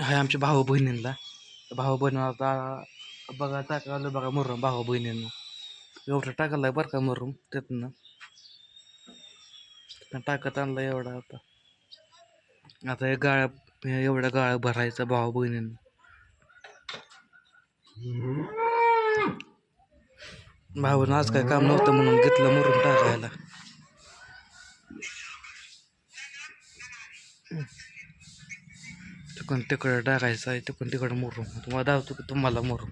हा आमच्या भाऊ बहिणींना भाऊ बहीण आता बघा टाकावलं बघा मुरुम भाऊ बहिणींना. एवढं टाकलं बरं का मुरुम त्यातनं. टाकत आणलं एवढा आता. आता हे गाळ्या हे एवढ्या भरायचा भाऊ बहिणींना. भाऊनं आज काय काम नव्हतं म्हणून घेतलं मुरुम टाकायला. तिकडून तिकडं टाकायचं आहे तिकडून तिकडं मुरुम तुम्हाला दावतो की तुम्हाला मुरुम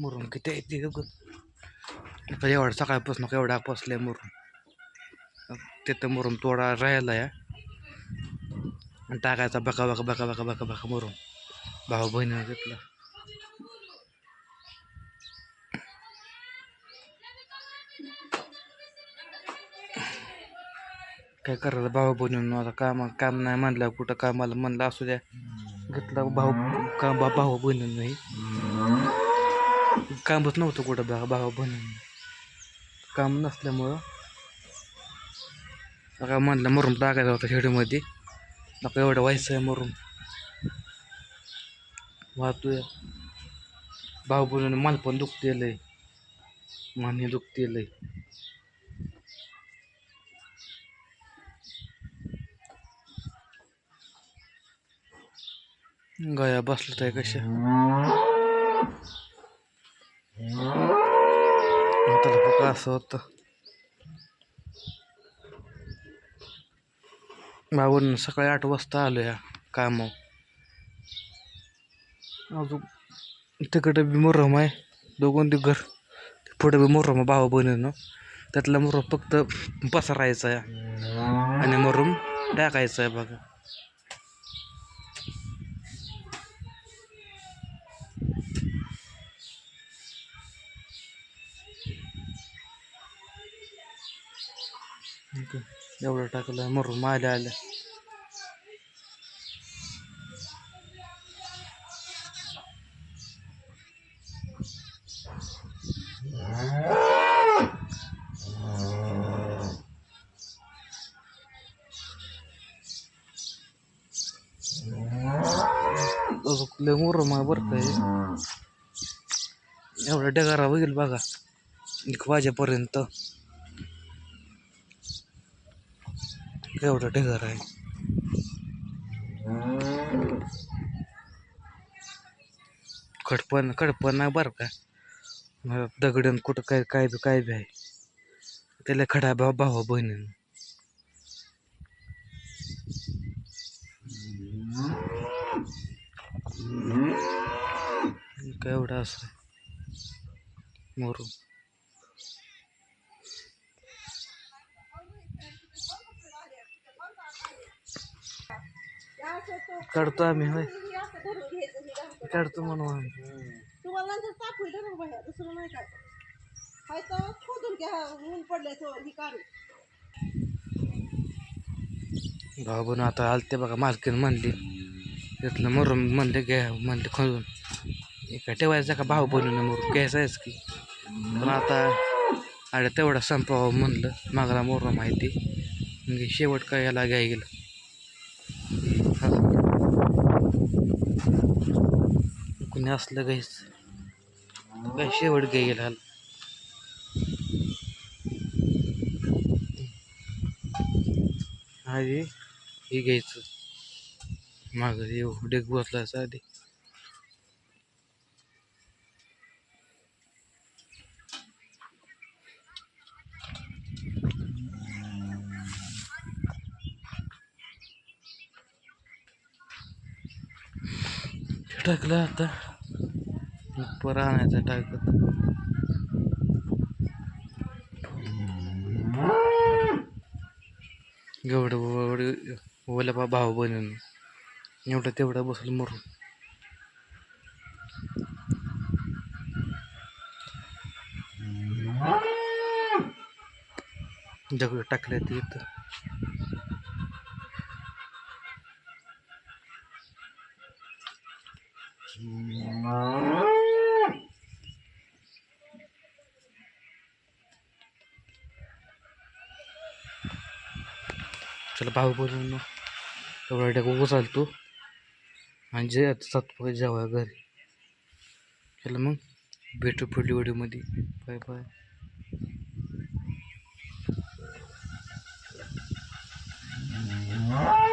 मुरुम किती आहे ते बघ एवढं सकाळपासून एवढा पसले मुरुम तिथं मुरुम थोडा राहिला या आणि टाकायचा बका बका बका बका बका बका मुरुम भाऊ बहिणी घेतला. काय करायचं? भाऊ बहिणीनं आता काम काम नाही म्हणलं कुठं कामाला म्हणलं असू द्या. घेतला भाऊ का बा भाऊ बहिणीनं नाही कामच नव्हतं कुठं बा भाऊ बहिणीनं. काम नसल्यामुळं का म्हणलं मरून टाकायचा होता शेडीमध्ये. नका एवढं व्हायचं आहे मरून. वाहतोय भाऊ बहिणीनं मला पण दुखतेलं आहे मान्य दुखतेलं आहे गाया बसलं तर कशा त्याला असं होतं. बाबून सकाळी आठ वाजता आलो या काम अजून तिकडे बी मुरम आहे. दोघं ते घर. पुढे बी मुरम भावा भाऊ बहिणीनं. त्यातला मुरम फक्त पसरायचा आहे. आणि मुरुम टाकायचा आहे बघा. एवढं टाकलं मरून आल्या आल्या लय मुरम आहे बरं काय एवढा डगारा होईल बघा एक वाजेपर्यंत. एवढं ढगर आहे? खडपण खडपण नाही बरं का? दगडन कुठं काय काय बी काय बी आहे. त्याला खडा भाव भावा बहिणीनं. काय एवढं असं? मोरू. काढतो आम्ही होय. काढतो म्हणून तुम्हाला नंतर टाकू ना बाहेर दुसरं नाही काय. हाय तर खोदून घ्या ऊन पडले तो ही काढू भाऊ बनून आता आलते बघा मालकीन म्हणली. तिथलं मरून म्हणले घ्या म्हणले खोदून. एका ठेवायचा का भाऊ बनून मरून घ्यायचाच की. पण आता अरे तेवढा संपावं म्हणलं. मागला मोरं माहिती. म्हणजे शेवट काय याला घ्याय गेलं हा. कुणी असलं काहीच. काय शेवट घ्याय गेलं आधी हे घ्यायचं. मागं येऊ डेक बसला आधी. टाकलं आता. पर आणायचं टाकत. एवढं एवढं ओला बा भाऊ बनून एवढं तेवढं बसल मरून. जगड टाकलं ते चला भाऊ बोलून एवढा टाकू चालतो आणि जे आता सातपुढे जावा घरी. चला मग. भेटू पुढली व्हिडिओमध्ये. Bye bye. Ah!